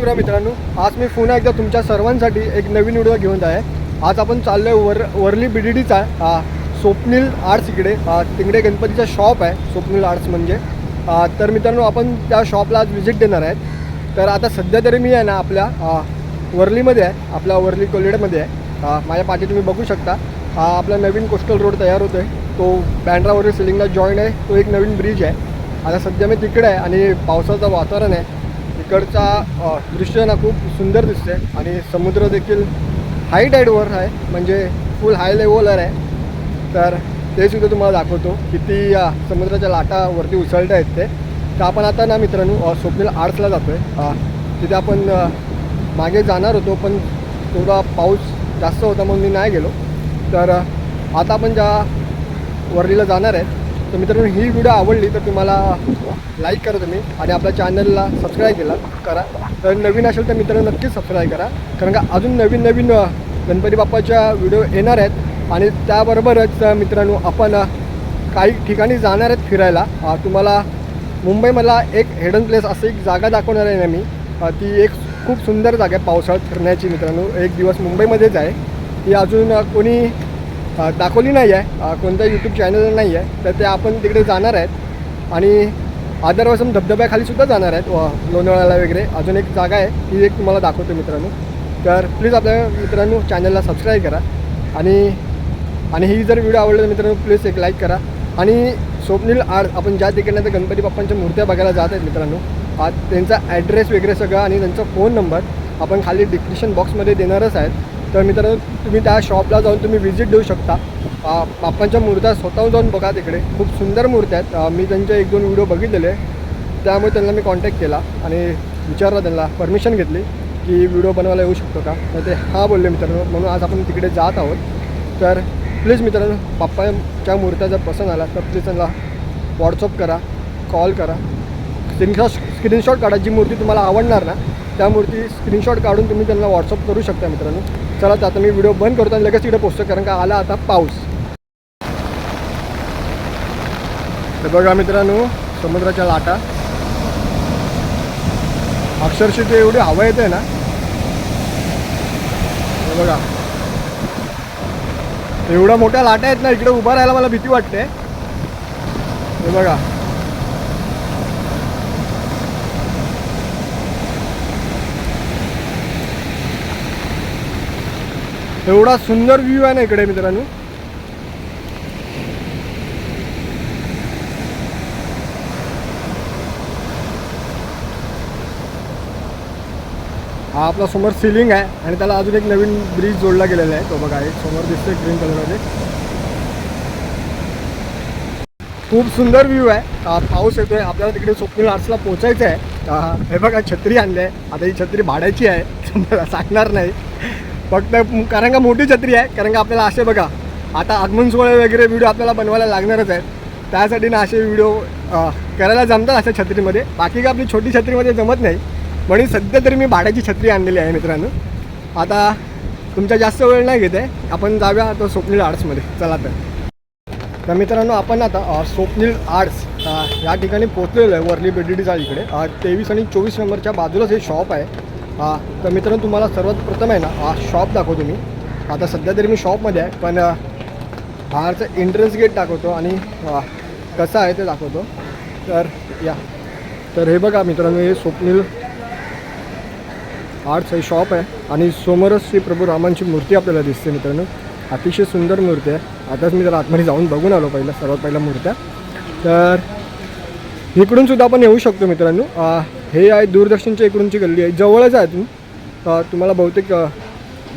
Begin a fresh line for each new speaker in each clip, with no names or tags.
शिवराय मित्रांनो आज मी पुन्हा एकदा तुमच्या सर्वांसाठी एक नवीन व्हिडिओ घेऊन आहे. आज आपण चाललो आहे वर वरली बी डी डीचा स्वप्नील आर्ट्स इकडे. तिकडे गणपतीचा शॉप आहे स्वप्नील आर्ट्स म्हणजे. तर मित्रांनो आपण त्या शॉपला आज व्हिजिट देणार आहेत. तर आता सध्या तरी मी आहे ना आपल्या वरलीमध्ये आहे आपल्या वर्ली कोलेडमध्ये आहे. माझ्या पाठी तुम्ही बघू शकता. हा आपला नवीन कोस्टल रोड तयार होतो आहे तो बँड्रावरील सिलिंगला जॉईन आहे. तो एक नवीन ब्रिज आहे. आता सध्या मी तिकडे आहे आणि पावसाचं वातावरण आहे. तिकडचा दृश्य ना खूप सुंदर दिसते आणि समुद्र देखील हाय टाईडवर आहे. म्हणजे फुल हाय लेवलवर आहे. तर ते सुद्धा तुम्हाला दाखवतो. किती समुद्राच्या लाटा वरती उसळत आहेत ते. तर आपण आता ना मित्रांनो स्वप्नील आर्ट्सला जातो आहे तिथे आपण मागे जाणार होतो पण थोडा पाऊस जास्त होता म्हणून मी नाही गेलो. तर आता आपण ज्या वर्लीला जाणार आहे तर मित्रांनो ही व्हिडिओ आवडली तर तुम्हाला लाईक करा तुम्ही आणि आपल्या चॅनलला सबस्क्राईब केला करा. तर नवीन असेल तर मित्रांनो नक्कीच सबस्क्राईब करा. कारण का अजून नवीन नवीन गणपती बाप्पाच्या व्हिडिओ येणार आहेत. आणि त्याबरोबरच मित्रांनो आपण काही ठिकाणी जाणार आहेत फिरायला. तुम्हाला मुंबईमधला एक हेडन प्लेस असं एक जागा दाखवणार आहे ना मी. ती एक खूप सुंदर जागा आहे पावसाळ्यात फिरण्याची मित्रांनो. एक दिवस मुंबईमध्येच आहे. ती अजून कोणी दाखवली नाही आहे. कोणत्या यूट्यूब चॅनल नाही आहे. तर ते आपण तिकडे जाणार आहेत. आणि आदरवासम धबधब्याखालीसुद्धा जाणार आहेत. व लोणावळ्याला वगैरे. अजून एक जागा आहे. ती एक तुम्हाला दाखवतो मित्रांनो. तर प्लीज आपल्या मित्रांनो चॅनलला सबस्क्राईब करा. आणि आणि ही जर व्हिडिओ आवडला तर मित्रांनो प्लीज एक लाईक करा. आणि स्वप्नील आर आपण ज्या तिकडनं तर गणपती बाप्पांच्या मूर्त्या बघायला जात आहेत मित्रांनो आज त्यांचा ॲड्रेस वगैरे सगळं आणि त्यांचा फोन नंबर आपण खाली डिस्क्रिप्शन बॉक्समध्ये देणारच आहेत. तर मित्रांनो तुम्ही त्या शॉपला जाऊन तुम्ही व्हिजिट देऊ शकता. बाप्पांच्या मूर्त्या स्वतःहून जाऊन बघा तिकडे. खूप सुंदर मूर्त्या आहेत. मी त्यांचे एक दोन व्हिडिओ बघितलेले त्यामुळे त्यांना मी कॉन्टॅक्ट केला आणि विचारलं त्यांना परमिशन घेतली की व्हिडिओ बनवायला येऊ शकतो का? तर ते हा बोलले मित्रांनो म्हणून आज आपण तिकडे जात आहोत. तर प्लीज मित्रांनो बाप्पाच्या मूर्त्या जर पसंत आला तर प्लीज त्यांना व्हॉट्सअप करा कॉल करा. स्क्रीनशॉट स्क्रीनशॉट काढा. जी मूर्ती तुम्हाला आवडणार ना त्या मूर्ती स्क्रीनशॉट काढून तुम्ही त्यांना व्हॉट्सअप करू शकता मित्रांनो. चला आता मी व्हिडिओ बंद करतो आणि लगेच तिकडे पोचतो कारण का आला आता पाऊस. तर बघा मित्रांनो समुद्राच्या लाटा. अक्षरशः ते एवढी हवा येते ना. बघा. एवढ्या मोठ्या लाटा आहेत ना इकडे उभा राहायला मला भीती वाटते. हे बघा. एवढा सुंदर व्ह्यू आहे ना इकडे मित्रांनो. हा आपला समोर सिलिंग आहे आणि त्याला अजून एक नवीन ब्रिज जोडला गेलेला आहे. तो बघा एक समोर दिसतोय ग्रीन कलरमध्ये खूप सुंदर व्ह्यू आहे. पाऊस येतोय. आपल्याला तिकडे स्वप्नील आर्ट्सला पोचायचं आहे हे बघा छत्री आणली आहे. आता ही छत्री भाड्याची आहे. सांगणार नाही. फक्त कारण का मोठी छत्री आहे कारण का आपल्याला असे बघा आता आगमन सोहळे वगैरे व्हिडिओ आपल्याला बनवायला लागणारच आहेत त्यासाठी ना असे व्हिडिओ करायला जमतात अशा छत्रीमध्ये. बाकी काय आपली छोटी छत्रीमध्ये जमत नाही. म्हणून सध्या तरी मी भाड्याची छत्री आणलेली आहे मित्रांनो. आता तुमचा जास्त वेळ नाही घेत आहे. आपण जाऊया तो स्वप्नील आर्ट्समध्ये चला तर. तर मित्रांनो आपण आता स्वप्नील आर्ट्स या ठिकाणी पोचलेलो आहे. वरली बेडीचा इकडे. तेवीस आणि चोवीस नंबरच्या बाजूलाच हे शॉप आहे. हां तर मित्रांनो तुम्हाला सर्वात प्रथम आहे ना शॉप दाखवतो मी. आता सध्या तरी मी शॉपमध्ये आहे पण बाहेरचं एंट्रन्स गेट दाखवतो आणि कसं आहे ते दाखवतो. तर या. तर हे बघा मित्रांनो हे स्वप्नील आर्ट्स हे शॉप आहे आणि समोरच श्री प्रभू रामांची मूर्ती आपल्याला दिसते मित्रांनो. अतिशय सुंदर मूर्ती आहे. आताच मी जर आतमध्ये जाऊन बघून आलो पहिलं सर्वात पहिल्या मूर्त्या. तर इकडून सुद्धा आपण येऊ शकतो मित्रांनो. हे आहे दूरदर्शनच्या इकडूनची गल्ली आहे. जवळच आहे तुम्ही तुम्हाला बहुतेक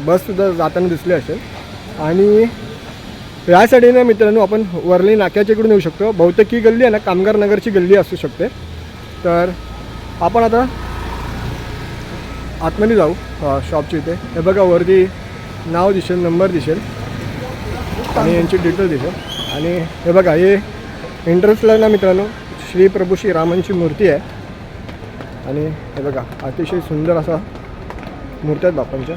बससुद्धा जाताना दिसली असेल. आणि या साईडीनं मित्रांनो आपण वरली नाक्याच्या इकडून येऊ शकतो. बहुतेक ही गल्ली आहे ना कामगार नगरची गल्ली असू शकते. तर आपण आता आतमध्ये जाऊ शॉपच्या इथे. हे बघा वरती नाव दिसेल नंबर दिसेल. आणि यांची डिटेल दिसेल. आणि हे बघा हे एंट्रन्सला ना मित्रांनो श्री प्रभू श्री रामांची मूर्ती आहे. आणि हे बघा अतिशय सुंदर असा मूर्त्या आहेत बापांच्या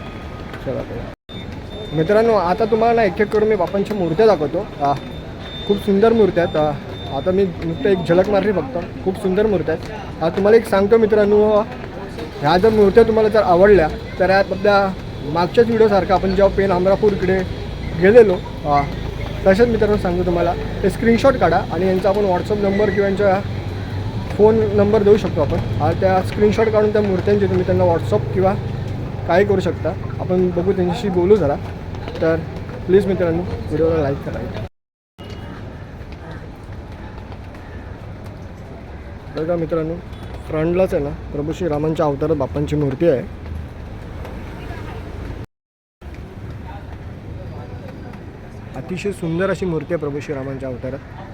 चला आता मित्रांनो आता तुम्हाला एक एक करून मी बापांच्या मूर्त्या दाखवतो. खूप सुंदर मूर्त्या आहेत. आता मी नुकतं एक झलक मारली फक्त. खूप सुंदर मूर्त्या आहेत. आता तुम्हाला एक सांगतो मित्रांनो ह्या जर मूर्त्या तुम्हाला जर आवडल्या तर यात आपल्या मागच्याच व्हिडिओसारखं आपण जेव्हा पेन अमरापूरकडे गेलेलो तसेच मित्रांनो सांगतो तुम्हाला. ते स्क्रीनशॉट काढा आणि यांचा आपण व्हॉट्सअप नंबर किंवा यांच्या फोन नंबर देऊ शकतो आपण. त्या स्क्रीनशॉट काढून त्या मूर्त्यांचे तुम्ही त्यांना व्हॉट्सअप किंवा काही करू शकता. आपण बघू त्यांच्याशी बोलू जरा. तर प्लीज मित्रांनो व्हिडिओला लाईक करा. बघा मित्रांनो फ्रंटलाच आहे ना प्रभू श्री रामांच्या अवतारात बाप्पांची मूर्ती आहे. अतिशय सुंदर अशी मूर्ती आहे प्रभू श्री रामांच्या अवतारात.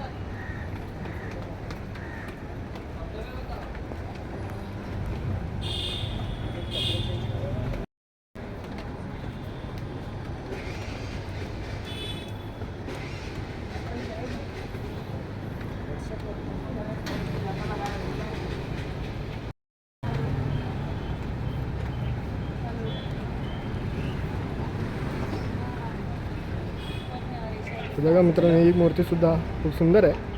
बघा मित्रांनो ही मूर्तीसुद्धा खूप सुंदर आहे.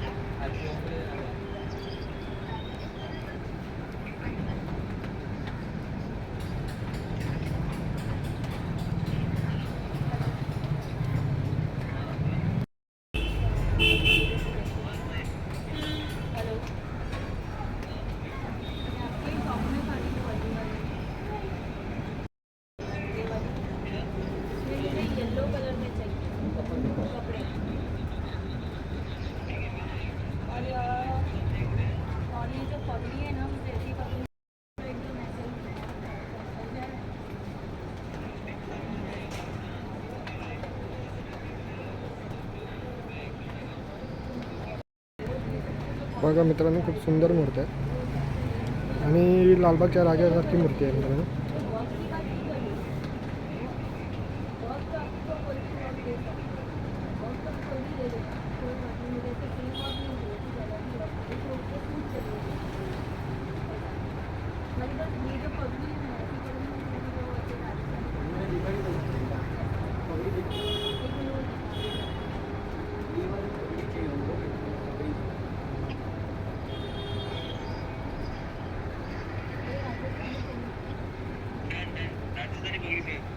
बघा मित्रांनो खूप सुंदर मूर्ती आहे आणि लालबागच्या राजासारखी मूर्ती आहे मित्रांनो
बहुत तो आपको कोई भी और दे सकता है बहुत तो कोई भी दे देगा कोई बात नहीं मुझे ऐसे क्रीम और नहीं चाहिए ज़्यादा भी रखा एक रोज के सूट चाहिए मेरी बस ये जो पगड़ी है ना ऐसी पगड़ी मुझे वो ऐसे राजस्थानी एक मिनट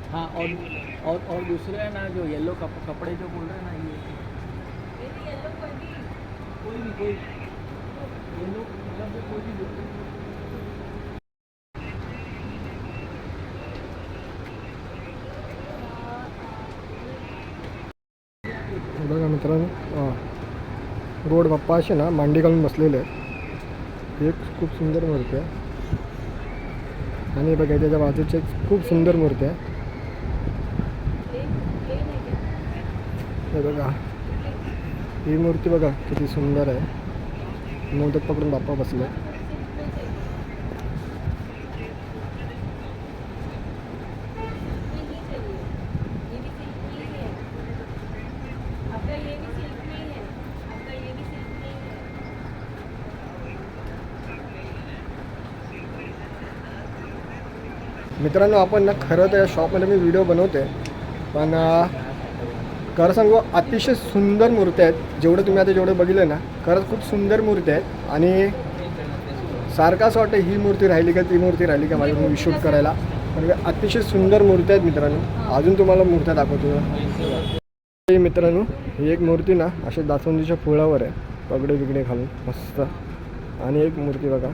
हाँ और और और दूसरे है ना जो येलो कप, कपड़े जो बोल रहे हैं ना ये।
येलो
कोई भी कोई। येलो मतलब कोई भी
बघा मित्रांनो रोड बाप्पा असे ना मांडी घालून बसलेले आहेत. एक खूप सुंदर मूर्ती आहे. आणि बघा त्याच्या बाजूची एक खूप सुंदर मूर्ती आहे
प्लेन प्लेन है क्या
हे बघा. ही मूर्ती बघा किती सुंदर आहे. मोदक पकडून बाप्पा बसले. मित्रांनो आपण ना खरं तर या शॉपमध्ये मी व्हिडिओ बनवते पण खरं सांगू अतिशय सुंदर मूर्ती आहेत. जेवढं तुम्ही आता जेवढं बघितलं ना खरंच खूप सुंदर मूर्ती आहेत. आणि सारखं असं वाटतं ही मूर्ती राहिली का ती मूर्ती राहिली का माझ्या मूवी शूट करायला. पण अतिशय सुंदर मूर्ती आहेत मित्रांनो. अजून तुम्हाला मूर्त्या दाखवतो. मित्रांनो ही एक मूर्ती ना अशा दासवंदीच्या फुळावर आहे. पगडे बिगडे घालून मस्त. आणि एक मूर्ती बघा.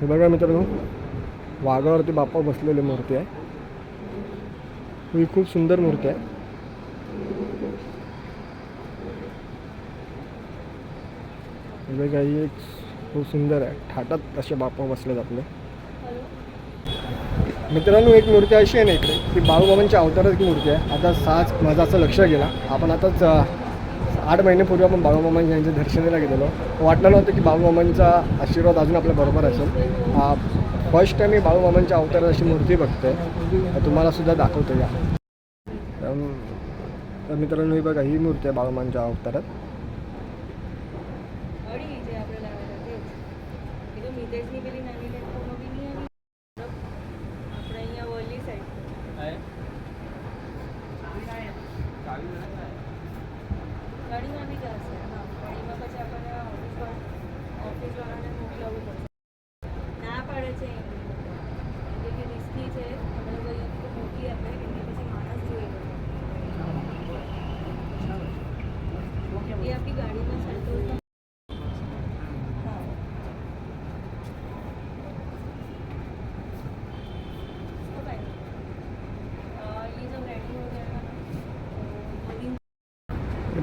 हे बघा मित्रांनो. वाघावरती बाप्पा बसलेली मूर्ती आहे. ही खूप सुंदर मूर्ती आहे. बघा ही एक खूप सुंदर आहे. ठाटत असे बाप्पा बसलेत आपले मित्रांनो एक मूर्ती अशी आहे ना इकडे ती बाळूमामांच्या अवताराची मूर्ती आहे. आता साज माझा असं लक्ष गेला. आपण आताच आठ महिन्यापूर्वी आपण बाळूमामा यांच्या दर्शनाला गेलेलो. वाटलं नव्हतं की बाळूमामांचा आशीर्वाद अजून आपल्या बरोबर असेल. फर्स्ट टाइम मी बाळूमामांच्या अवतारात अशी मूर्ती बघते तुम्हाला सुद्धा दाखवतो या. तर मित्रांनो ही बघा ही मूर्ती आहे बाळूमांच्या अवतारात.
गाडी आम्ही जास्त मग आपण
ऑफिसवाल्याने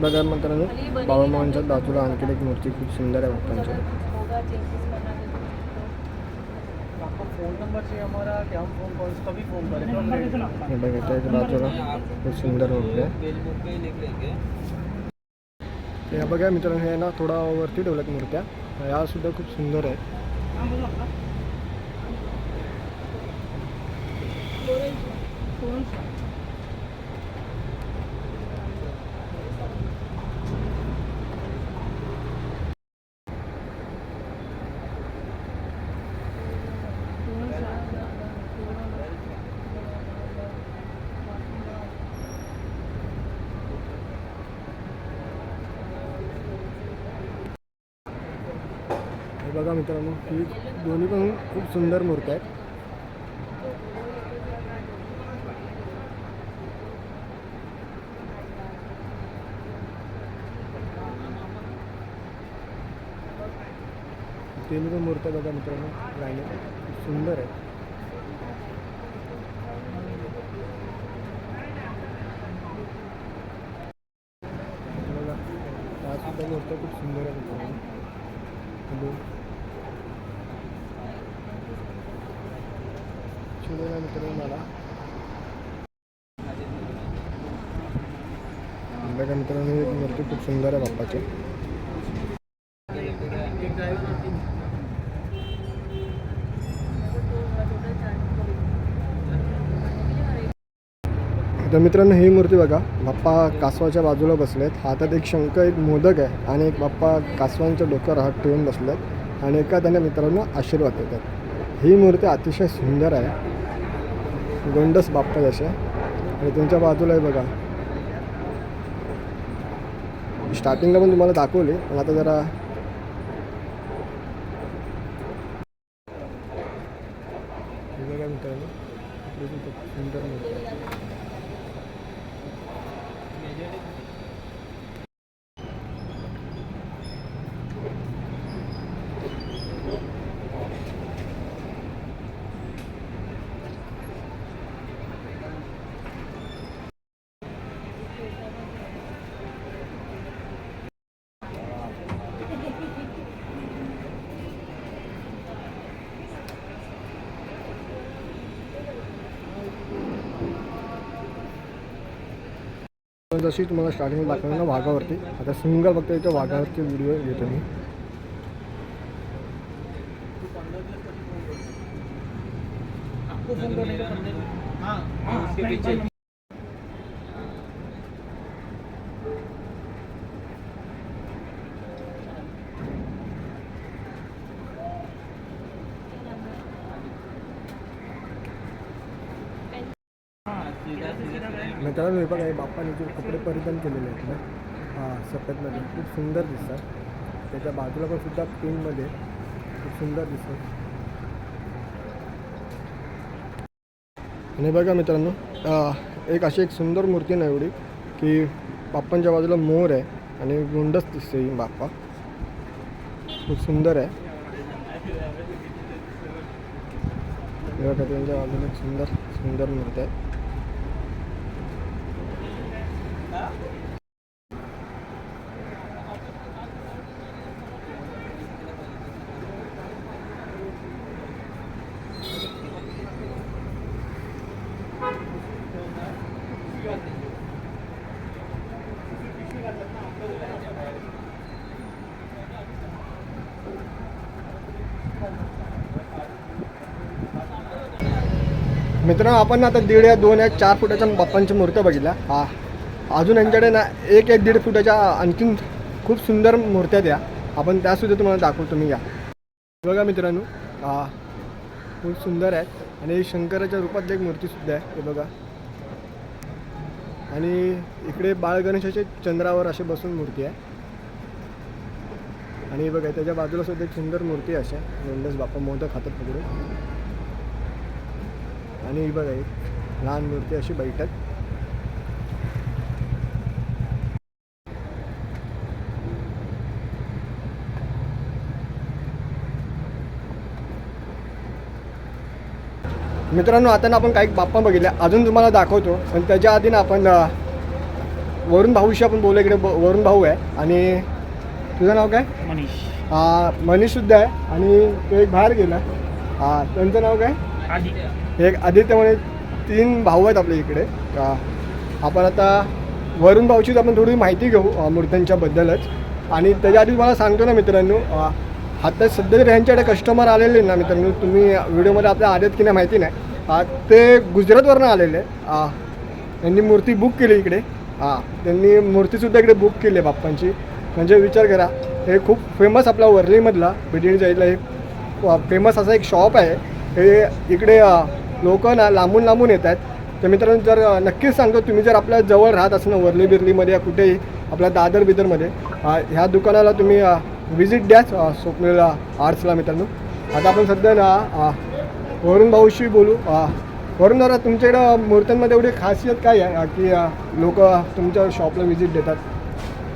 आपल्या मित्रांनो बाबामांच्या दातूला आणखी एक मूर्ती खूप सुंदर आहे भक्तांच्या. दातूला खूप सुंदर मूर्ती आहे. या बघा मित्रांनो हे ना थोडा वरती ठेवल्यात मूर्त्या. या सुद्धा खूप सुंदर आहे फोन मित्रांनो, ही दोन्ही पण खूप सुंदर मूर्त है तीन पण मूर्त्या बघा मित्रांनो सुंदर आहे सुंदर आहे बाप्पाची. तर मित्रांनो ही मूर्ती बघा बाप्पा कासवाच्या बाजूला बसलेत. हातात एक शंख एक मोदक आहे आणि एक बाप्पा कासवांच्या डोक्यावर हात ठेवून बसलेत आणि एका त्यांना मित्रांनो आशीर्वाद देतात. ही मूर्ती अतिशय सुंदर आहे. गोंडस बाप्पा जसे. आणि त्यांच्या बाजूला बघा. स्टार्टिंगला पण तुम्हाला दाखवले पण आता जरा हे बघा मित्रांनो आपली ती खूप सुंदर मूर्ती आहे जशी तुम्हाला स्टार्टिंग दाखवलं ना वाघावरती आता सिंगल फक्त इथं वाघावरती व्हिडिओ घेतो मी.
हाँ.
मित्रांनो हे बघा हे बाप्पाने जे कपडे परिधान केलेले आहेत ना हां सफेदमध्ये. खूप सुंदर दिसतात. त्याच्या बाजूला पण सुद्धा पिंकमध्ये खूप सुंदर दिसतात. आणि बघा मित्रांनो एक अशी एक सुंदर मूर्ती ना एवढी की बाप्पांच्या बाजूला मोर आहे आणि गुंडच दिसते ही बाप्पा. खूप सुंदर आहे. बघा त्यांच्या बाजूला एक सुंदर सुंदर मूर्ती आहे. मित्रांनो आपण आता दीड या दोन या चार फुटाच्या बाप्पांच्या मूर्त्या बघितल्या. हा. अजून यांच्याकडे ना एक एक दीड फुटाच्या आणखीन खूप सुंदर मूर्त्या द्या आपण त्यासुद्धा तुम्हाला दाखवू तुम्ही या. बघा मित्रांनो हा. खूप सुंदर आहेत. आणि शंकराच्या रूपात एक मूर्तीसुद्धा आहे हे बघा. आणि इकडे बाळ गणेशाचे चंद्रावर असे बसून मूर्ती आहे. आणि बघा त्याच्या बाजूला सुद्धा एक सुंदर मूर्ती आहे अशा. बाप्पा मोदक खातात पकडून. आणि ही बघा एक लहान मूर्ती अशी बैठक. मित्रांनो आता ना आपण काही बाप्पा बघितल्या. अजून तुम्हाला दाखवतो. पण त्याच्या आधी ना आपण वरुण भाऊशी आपण बोलू इकडे. वरुण भाऊ आहे. आणि तुझं नाव काय?
मनीष.
हा मनीषसुद्धा आहे. आणि तो एक बाहेर गेला. हा त्यांचं नाव काय? एक आदित्य म्हणे तीन भाऊ आहेत आपल्या इकडे. आपण आता वरुण भाऊचीच आपण थोडी माहिती घेऊ मूर्त्यांच्याबद्दलच आणि त्याच्या आधी तुम्हाला सांगतो ना मित्रांनो आता सध्या तरी ह्यांच्याकडे कस्टमर आलेले ना मित्रांनो तुम्ही व्हिडिओमध्ये आपल्या आलेत की नाही माहिती नाही. ते गुजरातवरनं आलेले. त्यांनी मूर्ती बुक केली इकडे. हां त्यांनी मूर्तीसुद्धा इकडे बुक केली आहे बाप्पांची. म्हणजे विचार करा हे खूप फेमस आपला वर्लीमधला बीडी जाईला हे फेमस असा एक शॉप आहे. हे इकडे लोक ना लांबून लांबून येत आहेत. तर मित्रांनो जर नक्कीच सांगतो तुम्ही जर आपल्या जवळ राहत असणं वरली बिर्लीमध्ये या कुठेही आपल्या दादर बिदरमध्ये ह्या दुकानाला तुम्ही व्हिजिट द्याच स्वप्नील आर्ट्सला मित्रांनो. आता आपण सध्या ना वरुण भाऊशी बोलू. वरुण दादा तुमच्याकडं मूर्त्यांमध्ये एवढी खासियत काय आहे? की लोक तुमच्या शॉपला व्हिजिट देतात.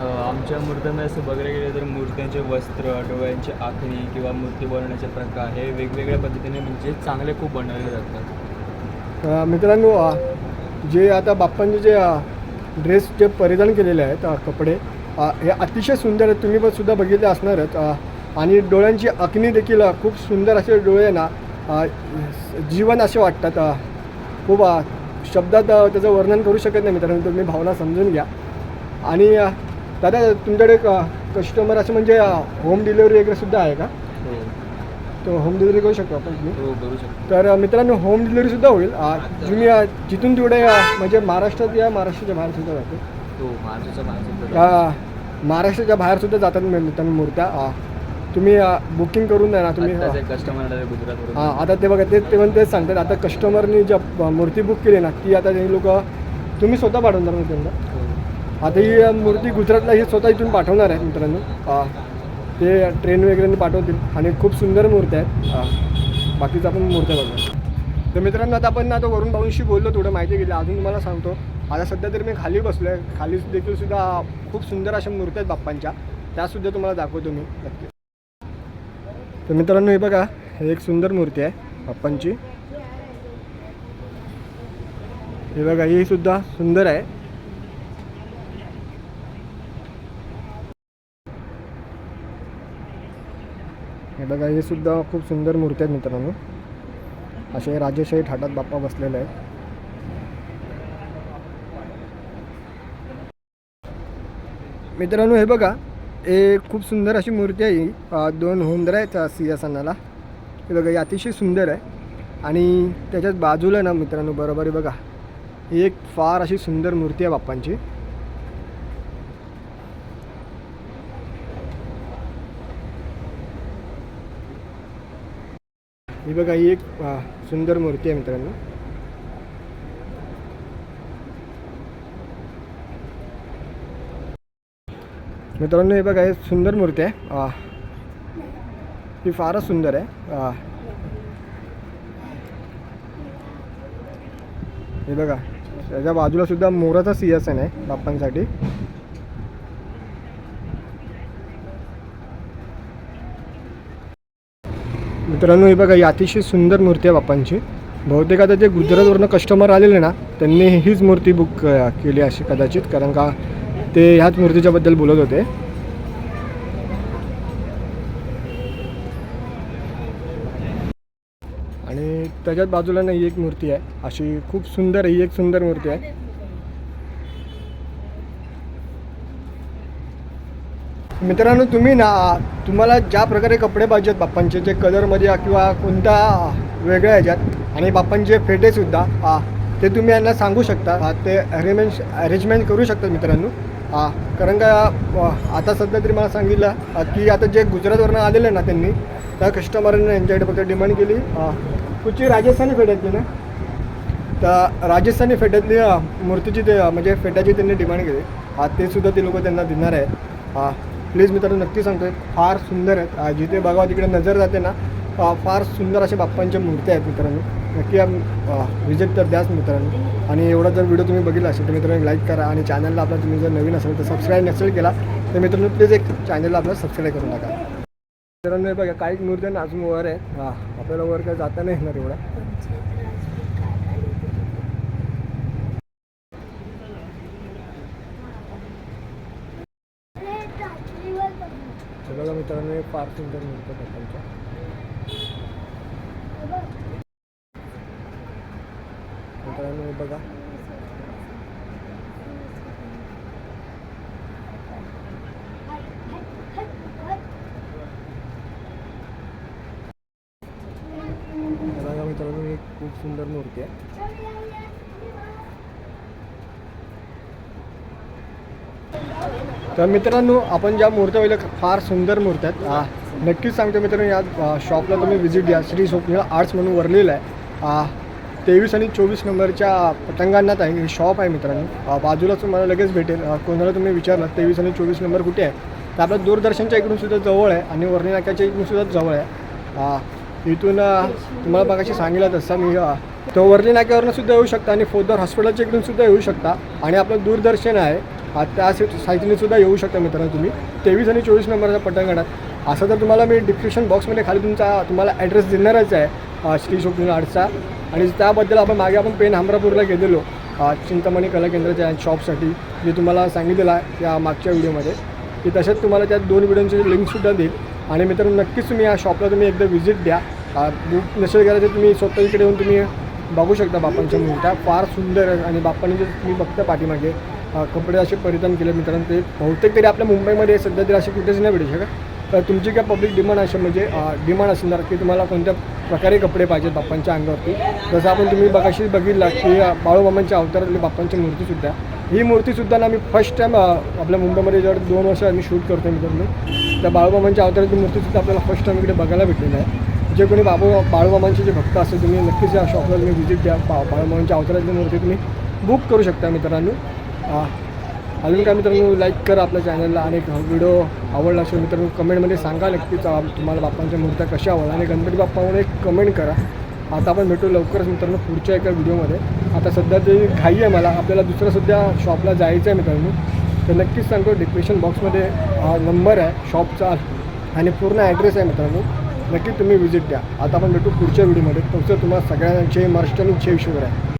आमच्या मूर्त्यांना असं बघायला गेलं तर मूर्त्यांचे वस्त्र डोळ्यांची आखणी किंवा मूर्ती बनवण्याचे प्रकार हे वेगवेगळ्या पद्धतीने म्हणजे चांगले खूप बनवले जातात.
मित्रांनो जे आता बाप्पांचे जे ड्रेस जे परिधान केलेले आहेत कपडे हे अतिशय सुंदर आहेत. तुम्ही पण सुद्धा बघितले असणारच आणि डोळ्यांची आखणी देखील खूप सुंदर असे डोळे ना जीवन असे वाटतात. खूप शब्दात त्याचं वर्णन करू शकत नाही मित्रांनो तुम्ही भावना समजून घ्या. आणि दादा तुमच्याकडे कस्टमर असं म्हणजे होम डिलिव्हरी वगैरे सुद्धा आहे का?
हो.
तो होम डिलिव्हरी करू शकतो आपण तुम्ही?
हो करू शकतो.
तर अ, मित्रांनो होम डिलिव्हरीसुद्धा होईल. अ, तुम्ही अ, जिथून तेवढे अ, म्हणजे महाराष्ट्रात या महाराष्ट्राच्या बाहेर सुद्धा जाते.
हो महाराष्ट्राच्या बाहेर
अ, महाराष्ट्राच्या बाहेर सुद्धा जातात मी- मित्रांनो मूर्त्या अ, तुम्ही बुकिंग करून द्या ना तुम्ही अ,
कस्टमर आले गुजरातवरून.
हां आता ते बघा ते ते पण तेच सांगतात आता कस्टमरनी ज्या मूर्ती बुक केली ना ती आता ते लोक तुम्ही स्वतः पाठवून द्या त्यांना?
हो.
आता ही मूर्ती गुजरातला ही स्वतः इथून पाठवणार आहे मित्रांनो. ते ट्रेन वगैरे पाठवतील. आणि खूप सुंदर मूर्त्या आहेत. बाकीचं आपण मूर्त्या बघू. तर मित्रांनो आता आपण ना आता वरुण भाऊंशी बोललो थोडं माहिती घेतली. अजून तुम्हाला सांगतो. आता सध्या तरी मी खाली बसलो आहे खाली देखील सुद्धा खूप सुंदर अशा मूर्त्या आहेत बाप्पांच्या. त्यासुद्धा तुम्हाला दाखवतो मी. नक्की. तर मित्रांनो हे बघा. हे एक सुंदर मूर्ती आहे बाप्पांची. हे बघा ही सुद्धा सुंदर आहे. बघा हे सुद्धा खूप सुंदर मूर्ती आहेत मित्रांनो. असे राजेशाही ठाटात बाप्पा बसलेले आहेत. मित्रांनो हे बघा हे खूप सुंदर अशी मूर्ती आहे ही. दोन हुंदर आहेत सिंहासनाला. हे बघा हे अतिशय सुंदर आहे. आणि त्याच्याच बाजूला ना मित्रांनो बरोबर आहे बघा ही एक फार अशी सुंदर मूर्ती आहे बाप्पांची. ही बघा ही एक सुंदर मूर्ती आहे मित्रांनो. मित्रांनो हे बघा हे सुंदर मूर्ती आहे. ही फारच सुंदर आहे. हे बघा त्याच्या बाजूला सुद्धा मोराचा सिंहासन आहे बाप्पांसाठी. मित्रांनो हे बघा ही अतिशय सुंदर मूर्ती आहे बाप्पांची. बहुतेक आता जे गुजरातवरनं कस्टमर आलेले ना त्यांनी हीच मूर्ती बुक केली अशी कदाचित कारण का ते ह्याच मूर्तीच्याबद्दल बोलत होते. आणि त्याच्याच बाजूला नाही एक मूर्ती आहे अशी खूप सुंदर ही एक सुंदर मूर्ती आहे. मित्रांनो तुम्ही ना तुम्हाला ज्या प्रकारे कपडे पाहिजेत बाप्पांचे जे कलरमध्ये किंवा कोणत्या वेगळ्या ह्याच्यात आणि बाप्पांचे फेटेसुद्धा ते तुम्ही यांना सांगू शकता ते अरेंजमेंट अरेंजमेंट करू शकता मित्रांनो. हां कारण का आता सध्या तरी मला सांगितलं की आता जे गुजरातवरनं आहे ना त्यांनी त्या कस्टमरांना यांच्याकडे फक्त डिमांड केली कुठची? राजस्थानी फेट्यातली ना? तर राजस्थानी फेट्यातली मूर्तीची ते म्हणजे फेट्याची त्यांनी डिमांड केली. आ, ते सुद्धा ते लोक त्यांना देणार आहेत. प्लीज मित्रांनो नक्की सांगतोय फार सुंदर आहेत. जिथे बघावा तिकडे नजर जाते ना फार सुंदर अशा बाप्पांच्या मूर्त्या आहेत मित्रांनो. नक्की विजिट तर द्याच मित्रांनो. आणि एवढा जर व्हिडिओ तुम्ही बघितला असेल तर मित्रांनो लाईक करा. आणि चॅनलला आपला तुम्ही जर नवीन असेल तर सबस्क्राईब नसेल केला तर मित्रांनो प्लीज एक चॅनलला आपला सबस्क्राईब करून टाका मित्रांनो बघा काही मूर्त्या अजून वर आहे हां आपल्याला वर काय जाता नाही येणार एवढा हे बघा मित्रांनो फार सुंदर मूर्त्या आहेत मित्रांनो बघा. मित्रांनो एक खूप सुंदर मूर्ती आहे. तर मित्रांनो आपण ज्या मूर्त्या पाहिल्या फार सुंदर मूर्त्या आहेत नक्कीच सांगतो मित्रांनो या शॉपला तुम्ही व्हिजिट द्या श्री स्वप्नील आर्ट्स म्हणून वरलेलं आहे. तेवीस आणि चोवीस नंबरच्या पतंगांनात आहे हे शॉप आहे मित्रांनो. बाजूलाच तुम्हाला लगेच भेटेल. कोणाला तुम्ही विचारलं तेवीस आणि चोवीस नंबर कुठे आहे? तर आपल्या दूरदर्शनच्या इकडून सुद्धा जवळ आहे आणि वर्णी नाक्याच्या इकडून सुद्धा जवळ आहे. इथून तुम्हाला बघाशी सांगितलं तसं मी तो वर्ली नाक्यावरनं सुद्धा येऊ शकता आणि फोदर हॉस्पिटलच्या इकडून सुद्धा येऊ शकता. आणि आपलं दूरदर्शन आहे हा त्या साईटने सुद्धा येऊ शकता मित्रांनो तुम्ही. तेवीस आणि चोवीस नंबरचा पटांगणात असं तर तुम्हाला मी डिस्क्रिप्शन बॉक्समध्ये खाली तुमचा तुम्हाला ॲड्रेस देणारच आहे श्री स्वप्नील आर्टचा आणि त्याबद्दल आपण मागे आपण पेन हमरापूरला गेलेलो. चिंतामणी कला केंद्राच्या शॉपसाठी जे तुम्हाला सांगितलेलं आहे या मागच्या व्हिडिओमध्ये. की तसेच तुम्हाला त्या दोन व्हिडिओची लिंकसुद्धा देईल. आणि मित्रांनो नक्कीच तुम्ही या शॉपला तुम्ही एकदा व्हिजिट द्या. बुक नसेल करायचं तुम्ही स्वतः इकडे येऊन तुम्ही बघू शकता बाप्पांच्या मूर्त्या फार सुंदर आहे आणि बाप्पांनी जे तुम्ही बघता पाठीमागे कपडे असे परिधान केले मित्रांनो ते बहुतेक तरी आपल्या मुंबईमध्ये सध्या तरी असे कुठेच नाही भेटू शकत. तर तुमची काय पब्लिक डिमांड असे म्हणजे डिमांड असणार की तुम्हाला कोणत्या प्रकारे कपडे पाहिजेत बाप्पांच्या अंगावरती? जसं आपण तुम्ही बघाशी बघितला की बाळूबाबांच्या अवतारातली बाप्पांची मूर्तीसुद्धा ही मूर्तीसुद्धा ना मी फर्स्ट टाईम आपल्या मुंबईमध्ये जेव्हा दोन वर्ष आम्ही शूट करतो मित्रांनो त्या बाळूबाबांच्या अवतारातली मूर्तीसुद्धा आपल्याला फर्स्ट टाईम इकडे बघायला भेटलेलं आहे. जे कोणी बाबू बाळूबाबांचे जे भक्त असेल तुम्ही नक्कीच या शॉपला तुम्ही व्हिजिट द्या बा बाळूबाबांच्या अवतारातली मूर्ती तुम्ही बुक करू शकता मित्रांनो. अजून काय मित्रांनो लाईक करा आपल्या चॅनलला आणि व्हिडिओ आवडला असेल मित्रांनो कमेंटमध्ये सांगा. नक्कीच तुम्हाला बाप्पांच्या मूर्त्या कशा आवडल्या आणि गणपती बाप्पावर एक कमेंट करा. आता आपण भेटू लवकरच मित्रांनो पुढच्या एका व्हिडिओमध्ये आता सध्या ते घाई आहे मला. आपल्याला दुसरं सध्या शॉपला जायचं आहे मित्रांनो. तर नक्कीच सांगतो डिस्क्रिप्शन बॉक्समध्ये हा नंबर आहे शॉपचा आणि पूर्ण ॲड्रेस आहे मित्रांनो. नक्की तुम्ही व्हिजिट द्या. आता आपण भेटू पुढच्या व्हिडिओमध्ये तुमचं तुम्हाला सगळ्यांचे महाराष्ट्र आणि जय शिवराय